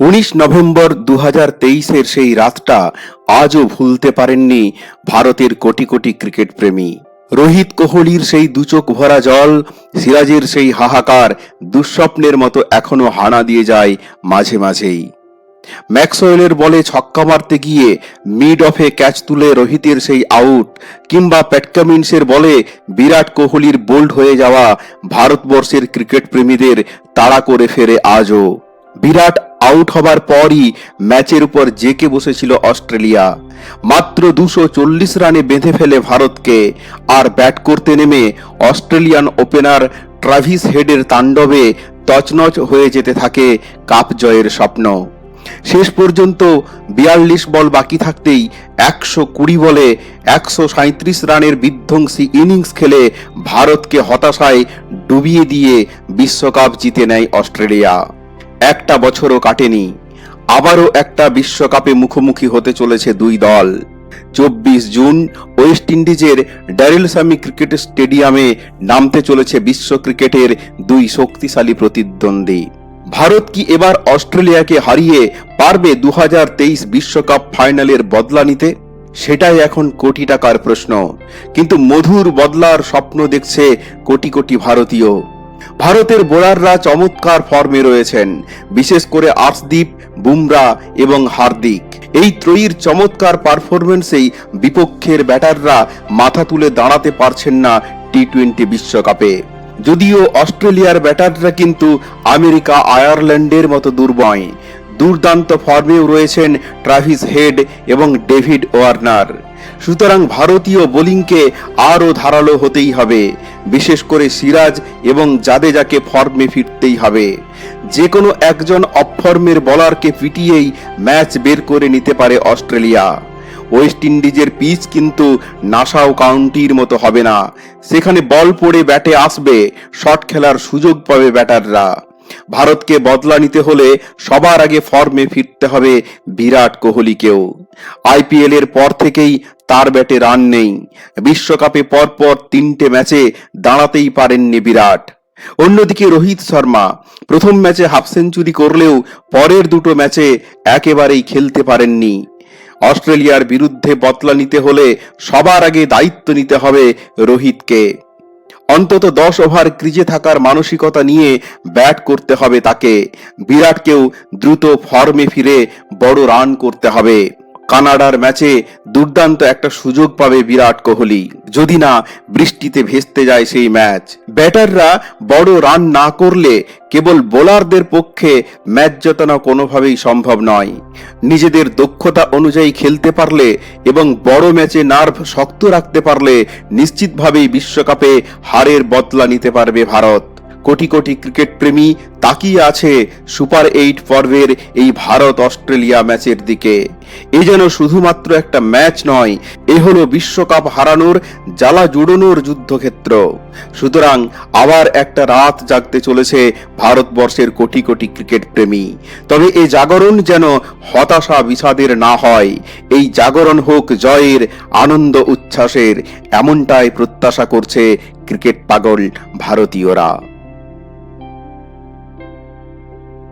উনিশ নভেম্বর দু হাজার তেইশের সেই রাতটা আজও ভুলতে পারেননি ভারতের কোটি কোটি ক্রিকেট প্রেমী। রোহিত কোহলির সেই দুচোখ ভরা জল, সিরাজের সেই হাহাকার দুঃস্বপ্নের মতো এখনও হানা দিয়ে যায় মাঝে মাঝেই। ম্যাক্সওয়েলের বলে ছক্কা মারতে গিয়ে মিড অফে ক্যাচ তুলে রোহিতের সেই আউট, কিংবা প্যাটকামিন্সের বলে বিরাট কোহলির বোল্ড হয়ে যাওয়া ভারতবর্ষের ক্রিকেট প্রেমীদের তাড়া করে ফেরে আজও। বিরাট আউট হবার পরই ম্যাচের উপর জেকে বসেছিল অস্ট্রেলিয়া। মাত্র দুশো চল্লিশ রানে বেঁধে ফেলে ভারতকে। আর ব্যাট করতে নেমে অস্ট্রেলিয়ান ওপেনার ট্রাভিস হেডের তাণ্ডবে তছনছ হয়ে যেতে থাকে কাপ জয়ের স্বপ্ন। শেষ পর্যন্ত বিয়াল্লিশ বল বাকি থাকতেই একশো কুড়ি বলে একশো সাঁত্রিশ রানের বিধ্বংসী ইনিংস খেলে ভারতকে হতাশায় ডুবিয়ে দিয়ে বিশ্বকাপ জিতে নেয় অস্ট্রেলিয়া। একটা বছরও কাটেনি। আবারও একটা বিশ্বকাপে মুখোমুখি হতে চলেছে দুই দল। চব্বিশ জুন ওয়েস্ট ইন্ডিজের ড্যারিল সামি ক্রিকেট স্টেডিয়ামে নামতে চলেছে বিশ্ব ক্রিকেটের দুই শক্তিশালী প্রতিদ্বন্দ্বী। ভারত কি এবার অস্ট্রেলিয়াকে হারিয়ে পারবে দু বিশ্বকাপ ফাইনালের বদলা নিতে? সেটাই এখন কোটি টাকার প্রশ্ন। কিন্তু মধুর বদলার স্বপ্ন দেখছে কোটি কোটি ভারতীয়। ভারতের বোলাররা চমৎকার ফর্মে রয়েছেন, বিশেষ করে আর্শদীপ, বুমরা এবং হার্দিক। এই ত্রয়ীর চমৎকার পারফরমেন্সেই বিপক্ষের ব্যাটাররা মাথা তুলে দাঁড়াতে পারছেন না টি টোয়েন্টি বিশ্বকাপে। যদিও অস্ট্রেলিয়ার ব্যাটাররা কিন্তু আমেরিকা, আয়ারল্যান্ডের মতো দুর্বয়। দুর্দান্ত ফর্মেও রয়েছেন ট্রাভিস হেড এবং ডেভিড ওয়ার্নার। সুতরাং ভারতীয় বোলিংকে আরও ধারালো হতেই হবে, বিশেষ করে সিরাজ এবং জাদেজাকে ফর্মে ফিরতেই হবে। যে কোনো একজন অফর্মের বলারকে পিটিয়েই ম্যাচ বের করে নিতে পারে অস্ট্রেলিয়া। ওয়েস্ট ইন্ডিজের পিচ কিন্তু নাসাও কাউন্টির মতো হবে না। সেখানে বল পড়ে ব্যাটে আসবে, শট খেলার সুযোগ পাবে ব্যাটাররা। ভারতকে বদলা নিতে হলে সবার আগে ফর্মে ফিরতে হবে বিরাট কোহলিকেও। আইপিএল এর পর থেকেই তার ব্যাটে রান নেই। বিশ্বকাপে পরপর তিনটে ম্যাচে দাঁড়াতেই পারেননি বিরাট। অন্যদিকে রোহিত শর্মা, প্রথম ম্যাচে হাফ সেঞ্চুরি করলেও পরের দুটো ম্যাচে একেবারেই খেলতে পারেননি। অস্ট্রেলিয়ার বিরুদ্ধে বদলা নিতে হলে সবার আগে দায়িত্ব নিতে হবে রোহিতকে। অন্তত দশ ওভার ক্রিজে থাকার মানসিকতা নিয়ে ব্যাট করতে হবে তাকে। বিরাটকেও দ্রুত ফর্মে ফিরে বড় রান করতে হবে। কানাডার ম্যাচে দুর্দান্ত একটা সুযোগ পাবে বিরাট কোহলি। যদি না বৃষ্টিতে ভেস্তে যায় সেই ম্যাচ। ব্যাটাররা বড় রান না করলে কেবল বোলারদের পক্ষে ম্যাচ জেতানো কোনোভাবেই সম্ভব নয়। নিজেদের দক্ষতা অনুযায়ী খেলতে পারলে এবং বড় ম্যাচে নার্ভ শক্ত রাখতে পারলে নিশ্চিতভাবেই বিশ্বকাপে হারের বদলা নিতে পারবে ভারত। কোটি কোটি ক্রিকেট প্রেমী তাকিয়ে আছে সুপার এইট পর্বের এই ভারত অস্ট্রেলিয়া ম্যাচের দিকে। এ যেন শুধুমাত্র একটা ম্যাচ নয়, এ হলো বিশ্বকাপ হারানোর, জ্বালা জুড়োনোর যুদ্ধক্ষেত্র। সুতরাং আবার একটা রাত জাগতে চলেছে ভারতবর্ষের কোটি কোটি ক্রিকেট প্রেমী। তবে এ জাগরণ যেন হতাশা বিষাদের না হয়, এই জাগরণ হোক জয়ের, আনন্দ উচ্ছ্বাসের, এমনটাই প্রত্যাশা করছে ক্রিকেট পাগল ভারতীয়রা।